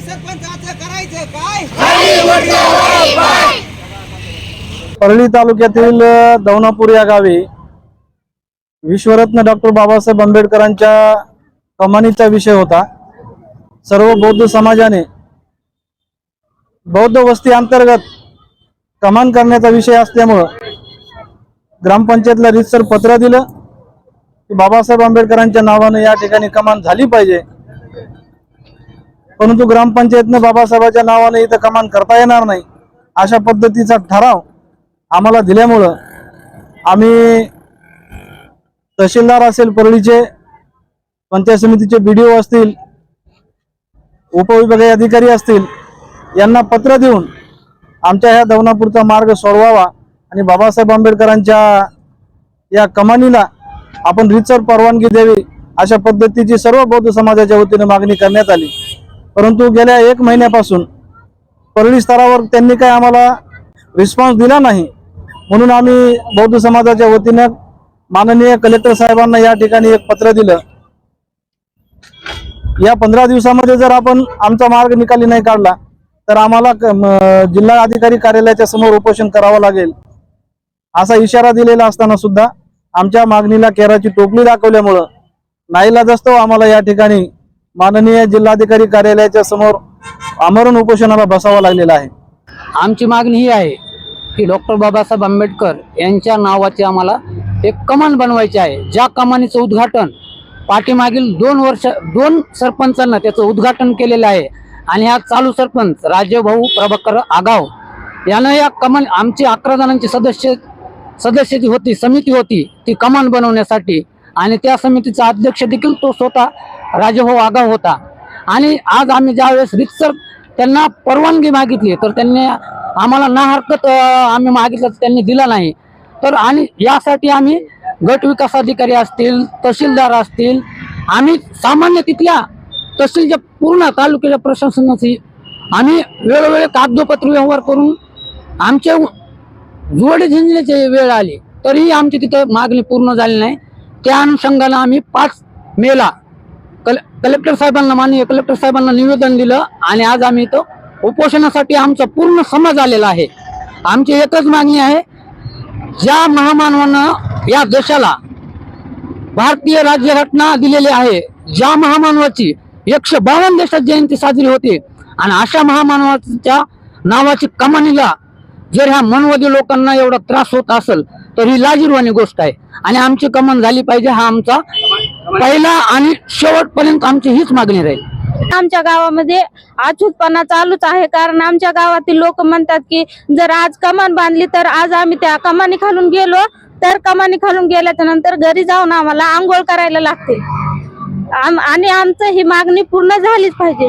सरपंचाचं करायचं काय? परळी तालुक्यातील दौनापूर या गावी विश्वरत्न डॉक्टर बाबासाहेब आंबेडकरांच्या कमानीचा विषय होता. सर्व बौद्ध समाजाने बौद्ध वस्ती अंतर्गत कमान करण्याचा विषय असल्यामुळं ग्रामपंचायतला रितसर पत्र दिलं की बाबासाहेब आंबेडकरांच्या नावानं या ठिकाणी कमान झाली पाहिजे. परंतु ग्रामपंचायतनं बाबासाहेबाच्या नावाने इथं कमान करता येणार नाही. अशा पद्धतीचा ठराव आम्हाला दिल्यामुळं आम्ही तहसीलदार असेल परळीचे पंचायत समितीचे बी असतील उपविभागीय अधिकारी असतील यांना पत्र देऊन आमच्या ह्या दवनापूरचा मार्ग सोडवावा आणि बाबासाहेब आंबेडकरांच्या या कमानीला आपण रितसर परवानगी द्यावी अशा पद्धतीची सर्व बौद्ध समाजाच्या वतीने मागणी करण्यात आली. परंतु गेल्या एक महिन्यापासून परळी स्तरावर त्यांनी काही आम्हाला रिस्पॉन्स दिला नाही. म्हणून आम्ही बौद्ध समाजाच्या वतीनं माननीय कलेक्टर साहेबांना या ठिकाणी एक पत्र दिलं. या पंधरा दिवसामध्ये जर आपण आमचा मार्ग निकाली नाही काढला तर आम्हाला जिल्हा अधिकारी कार्यालयाच्या समोर उपोषण करावं लागेल. असा इशारा दिलेला असताना सुद्धा आमच्या मागणीला केराची टोपली दाखवल्यामुळं नाईलाजास्तव आम्हाला या ठिकाणी माननीय जिल्हाधिकारी कार्यालयाच्या समोर आमरण उपोषणाला बसावं लागलेलं आहे. आमची मागणी ही आहे की डॉक्टर बाबासाहेब आंबेडकर यांच्या नावाचे आम्हाला एक कमान बनवायची आहे. ज्या कमानीचं उद्घाटन पाठीमागील दोन वर्ष दोन सरपंचांना त्याचं उद्घाटन केलेलं आहे आणि हा चालू सरपंच राजेभाऊ प्रभाकर आगाव यानं या कमान आमची अकरा जणांची सदस्य सदस्य जी होती समिती होती ती कमान बनवण्यासाठी आणि त्या समितीचा अध्यक्ष देखील तो स्वतः राजेभाऊ हो आगाव होता. आणि आज आम्ही ज्यावेळेस रितसर त्यांना परवानगी मागितली तर त्यांनी आम्हाला ना हरकत आम्ही मागितलं तर त्यांनी दिला नाही. तर आणि यासाठी आम्ही गट विकास अधिकारी असतील तहसीलदार असतील आम्ही सामान्य तिथल्या तहसीलच्या पूर्ण तालुक्याच्या प्रशासनाची आम्ही वेळोवेळी कागदोपत्र व्यवहार करून आमचे जोडे झिंजण्याची वेळ आली. तरीही आमची तिथं मागणी पूर्ण झाली नाही. त्या अनुषंगानं आम्ही पाच मेला कल कलेक्टर साहेबांना माननीय कलेक्टर साहेबांना निवेदन दिलं आणि आज आम्ही इथं उपोषणासाठी आमचा पूर्ण समाज आलेला आहे. आमची एकच मागणी आहे ज्या महामानवानं या देशाला भारतीय राज्यघटना दिलेली आहे ज्या महामानवाची एकशे बावन्न देशात जयंती साजरी होते आणि अशा महामानवाच्या नावाची कमानीला जर ह्या मनवादी लोकांना एवढा त्रास होत असेल तर ही लाजीरवाणी गोष्ट आहे. आणि आमची कमान झाली पाहिजे हा आमचा पहिला आणि शेवटपर्यंत आमची हीच मागणी राहील. आमच्या गावामध्ये अचूकपणा चालूच आहे कारण आमच्या गावातील लोक म्हणतात की जर आज कमान बांधली तर आज आम्ही त्या कमानी खालून गेलो तर कमानी खालून गेल्याच्यानंतर घरी जाऊन आम्हाला आंघोळ करायला लागते आम- आणि आमचं ही मागणी पूर्ण झालीच पाहिजे.